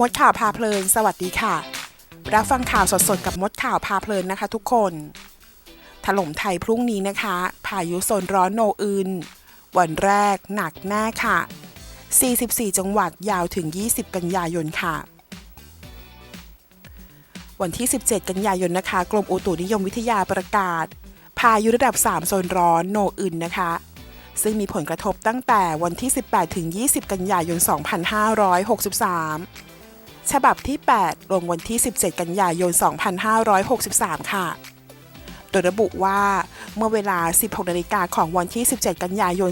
มดข่าวพาเพลิน สวัสดีค่ะ รับฟังข่าวสดๆ กับมดข่าวพาเพลินนะคะ ทุกคน ถล่มไทยพรุ่งนี้นะคะ พายุโซนร้อนโนอึน วันแรกหนักแน่ค่ะ 44 จังหวัดยาวถึง 20 กันยายนค่ะ วันที่ 17 กันยายนนะคะ กรมอุตุนิยมวิทยาประกาศ พายุระดับ 3 โซนร้อนโนอึนนะคะ ซึ่งมีผลกระทบตั้งแต่วันที่ 18 ถึง 20 กันยายน 2563 ฉบับที่ 8 ลงวันที่ 17 กันยายน 2563 ค่ะ โดยระบุว่าเมื่อเวลา 16นาฬิกาของวันที่ 17 กันยายน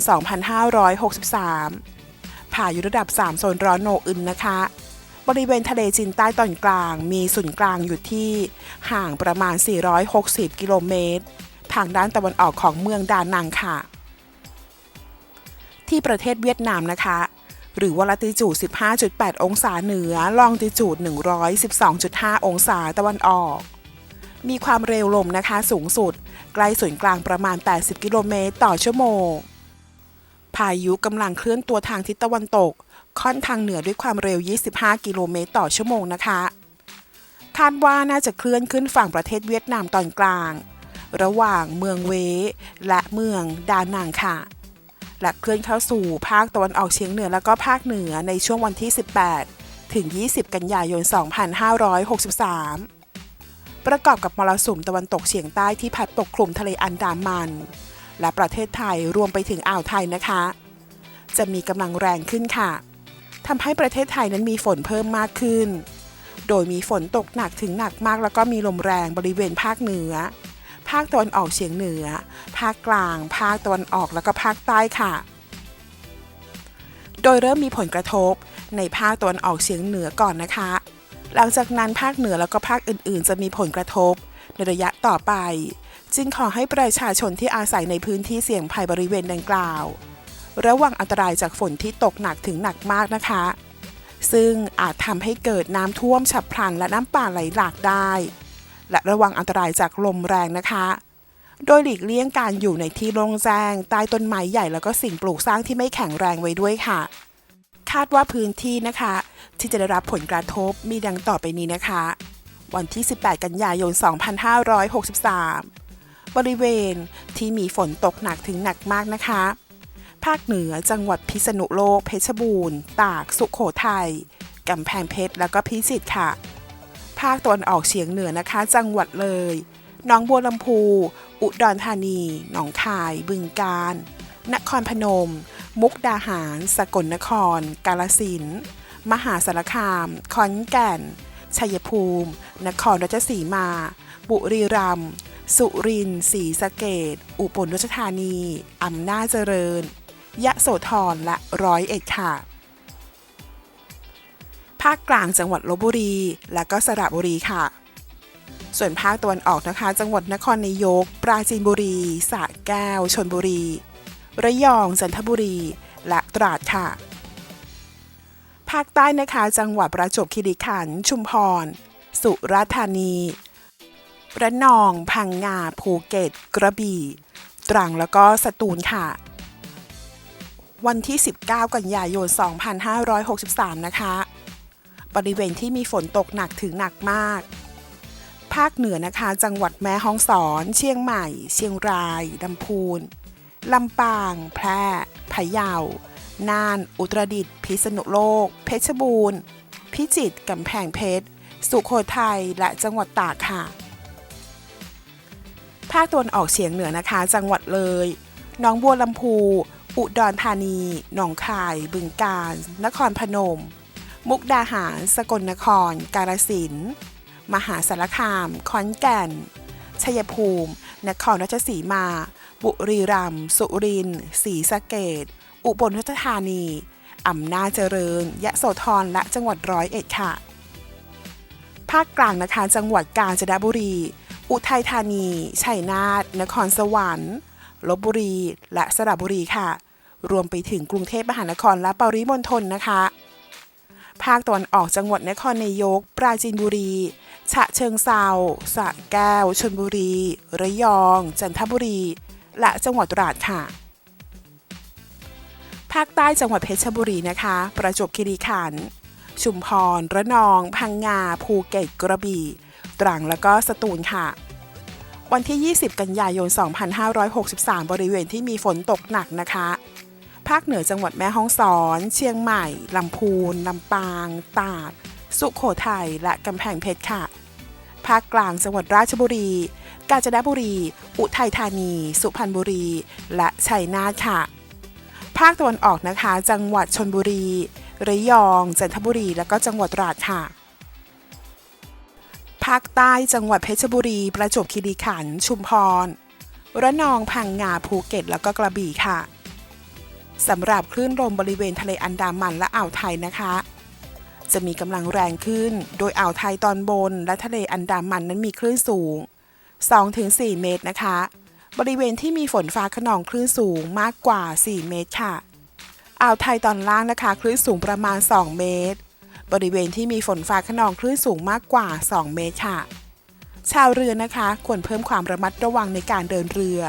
2563 พายุระดับ 3 โซนร้อนโนอึนนะคะ บริเวณทะเลจีนใต้ตอนกลางมีศูนย์กลางอยู่ที่ห่างประมาณ 460 กิโลเมตร ทางด้านตะวันออกของเมืองดานังค่ะ ที่ประเทศเวียดนามนะคะ หรือว่าลัติจูด 15.8 องศาเหนือ ลองติจูด 112.5 องศาตะวันออก มีความเร็วลมนะคะสูงสุด ใกล้ศูนย์กลางประมาณ 80 กิโลเมตรต่อชั่วโมง พายุกำลังเคลื่อนตัวทางทิศตะวันตก ค่อนทางเหนือด้วยความเร็ว 25 กิโลเมตรต่อชั่วโมงนะคะ คาดว่าน่าจะเคลื่อนขึ้นฝั่งประเทศเวียดนามตอนกลาง ระหว่างเมืองเวและเมืองดานังค่ะ และเคลื่อนเข้าสู่ภาคตะวันออกเฉียงเหนือแล้วก็ภาคเหนือในช่วงวันที่ 18 ถึง 20 กันยายน 2563 ประกอบกับมรสุมตะวันตกเฉียงใต้ที่พัดปกคลุมทะเลอันดามัน และประเทศไทยรวมไปถึงอ่าวไทยนะคะ จะมีกำลังแรงขึ้นค่ะทำให้ประเทศไทยนั้นมีฝนเพิ่มมากขึ้น โดยมีฝนตกหนักถึงหนักมากแล้วก็มีลมแรงบริเวณภาคเหนือาคตะวันออกเฉียงเหนือ ภาคกลาง ภาคตะวันออกแล้วก็ภาคใต้ค่ะ โดยเริ่มมีผลกระทบในภาคตะวันออกเฉียงเหนือก่อนนะคะ หลังจากนั้นภาคเหนือแล้วก็ภาคอื่นๆ จะมีผลกระทบในระยะต่อไป จึงขอให้ประชาชนที่อาศัยในพื้นที่เสี่ยงภัยบริเวณดังกล่าว ระวังอันตรายจากฝนที่ตกหนักถึงหนักมากนะคะ ซึ่งอาจทำให้เกิดน้ำท่วมฉับพลันและน้ำป่าไหลหลากได้ และระวังอันตรายจากลมแรงนะคะ โดยหลีกเลี่ยงการอยู่ในที่โล่งแจ้ง ใต้ต้นไม้ใหญ่แล้วก็สิ่งปลูกสร้างที่ไม่แข็งแรงไว้ด้วยค่ะ คาดว่าพื้นที่นะคะ ที่จะได้รับผลกระทบมีดังต่อไปนี้นะคะ วันที่ 18 กันยายน 2563 บริเวณที่มีฝนตกหนักถึงหนักมากนะคะภาคเหนือจังหวัดพิษณุโลก เพชรบูรณ์ ตาก สุขโขทัย กำแพงเพชร แล้วก็พิจิตรค่ะาคตะวันออกเฉียงเหนือนะคะ จังหวัดเลย หนองบัวลำพู อุดรธานี หนองคาย บึงกาฬ นครพนม มุกดาหาร สกลนคร กาลสิน มหาสารคาม ขอนแก่น ชัยภูมิ นครราชสีมา บุรีรัมย์ สุรินทร์ ศรีสะเกดอุบลราชธานี อำนาจเจริญ ยะโสธร และร้อยเอ็ดค่ะ ภาคกลางจังหวัดลบบุรี และก็สระบุรีค่ะ ส่วนภาคตะวันออกนะคะ จังหวัดนครนายก ปราจีนบุรีสระแก้ว ชนบุรี ระยอง จันทบุรี และตราดค่ะ ภาคใต้นะคะ จังหวัดประจวบคีรีขันธ์ชุมพร สุราษฎร์ธานีระนอง พังงา ภูเก็ต กระบี่ ตรังแล้วก็สตูลค่ะ วันที่ 19 กันยายน 2563 นะคะ บริเวณที่มีฝนตกหนักถึงหนักมาก ภาคเหนือนะคะ จังหวัดแม่ฮ่องสอน เชียงใหม่ เชียงรายลำพูนลำปาง แพร่พะเยา น่าน อุตรดิตถ์พิษณุโลก เพชรบูรณ์ พิจิตรกำแพงเพชร สุโขทัย และจังหวัดตากค่ะ ภาคตะวันออกเฉียงเหนือนะคะ จังหวัดเลยหนองบัวลำพู อุดรธานี หนองคาย บึงกาฬ นครพนม มุกดาหาร สกลนคร กาฬสินธุ์มหาสารคาม ขอนแก่น ชัยภูมิ นครราชสีมา บุรีรัมย์ สุรินทร์ ศรีสะเกดอุบลราชธานี อำนาจเจริญ ยะโสธร และจังหวัดร้อยเอ็ดค่ะ ภาคกลางนะคะ จังหวัดกาญจนบุรี อุทัยธานี ชัยนาท นครสวรรค์ ลบบุรี และสระบุรีค่ะ รวมไปถึงกรุงเทพมหานครและปริมณฑลนะคะ ภาคตะวันออกจังหวัดนครนายก ปราจีนบุรี ฉะเชิงเซาสระแก้ว ชลบุรี ระยอง จันทบุรี และจังหวัดตราดค่ะ ภาคใต้จังหวัดเพชรบุรีนะคะ ประจวบคีรีขันธ์ ชุมพร ระนอง พังงา ภูเก็ต กระบี่ ตรัง แล้วก็สตูลค่ะวันที่ 20 กันยายน 2563 บริเวณที่มีฝนตกหนักนะคะ ภาคเหนือจังหวัดแม่ฮ่องสอน เชียงใหม่ ลำพูน ลำปาง ตาก สุขโขทัย และกำแพงเพชรค่ะ ภาคกลางจังหวัดราชบุรี กาญจนบุรี อุทัยธานี สุพรรณบุรี และชัยนาทค่ะ ภาคตะวันออกนะคะ จังหวัดชนบุรี ระยอง จันทบุรี และก็จังหวัดตราดค่ะ ภาคใต้จังหวัดเพชรบุรี ประจวบคีรีขันธ์ ชุมพร ระนอง พังงา ภูเก็ต แล้วก็กระบี่ค่ะ สำหรับคลื่นลมบริเวณทะเลอันดามันและอ่าวไทยนะคะ จะมีกำลังแรงขึ้น โดยอ่าวไทยตอนบนและทะเลอันดามันนั้นมีคลื่นสูง 2-4 เมตรนะคะ บริเวณที่มีฝนฟ้าขนองคลื่นสูงมากกว่า 4 เมตรค่ะ อ่าวไทยตอนล่างนะคะ คลื่นสูงประมาณ 2 เมตร บริเวณที่มีฝนฟ้าขนองคลื่นสูงมากกว่า 2 เมตรค่ะ ชาวเรือนะคะ ควรเพิ่มความระมัดระวังในการเดินเรือ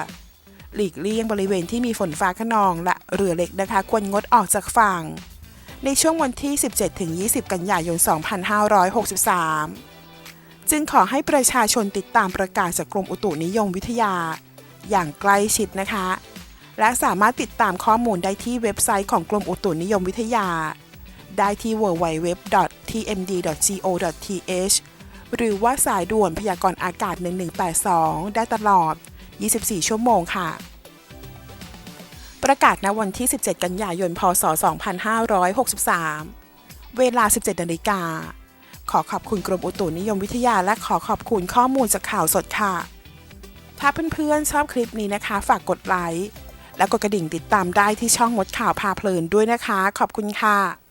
หลีกเลี่ยงบริเวณที่มีฝนฟ้าขนองและเรือเล็กนะคะควรงดออกจากฝั่ง ในช่วงวันที่ 17-20 กันยายน 2563 จึงขอให้ประชาชนติดตามประกาศจากกรมอุตุนิยมวิทยา อย่างใกล้ชิดนะคะ และสามารถติดตามข้อมูลได้ที่เว็บไซต์ของกรมอุตุนิยมวิทยา ได้ที่ www.tmd.go.th หรือว่าสายด่วนพยากรณ์อากาศ 1182 ได้ตลอด 24 ชั่วโมงค่ะ ประกาศณวันที่ 17 กันยายน พศ 2563 เวลา 17นาฬิกา ขอขอบคุณกรมอุตุนิยมวิทยาและขอขอบคุณข้อมูลจากข่าวสดค่ะ ถ้าเพื่อนๆชอบคลิปนี้นะคะ ฝากกดไลค์และกดกระดิ่งติดตามได้ที่ช่องมดข่าวพาเพลินด้วยนะคะ ขอบคุณค่ะ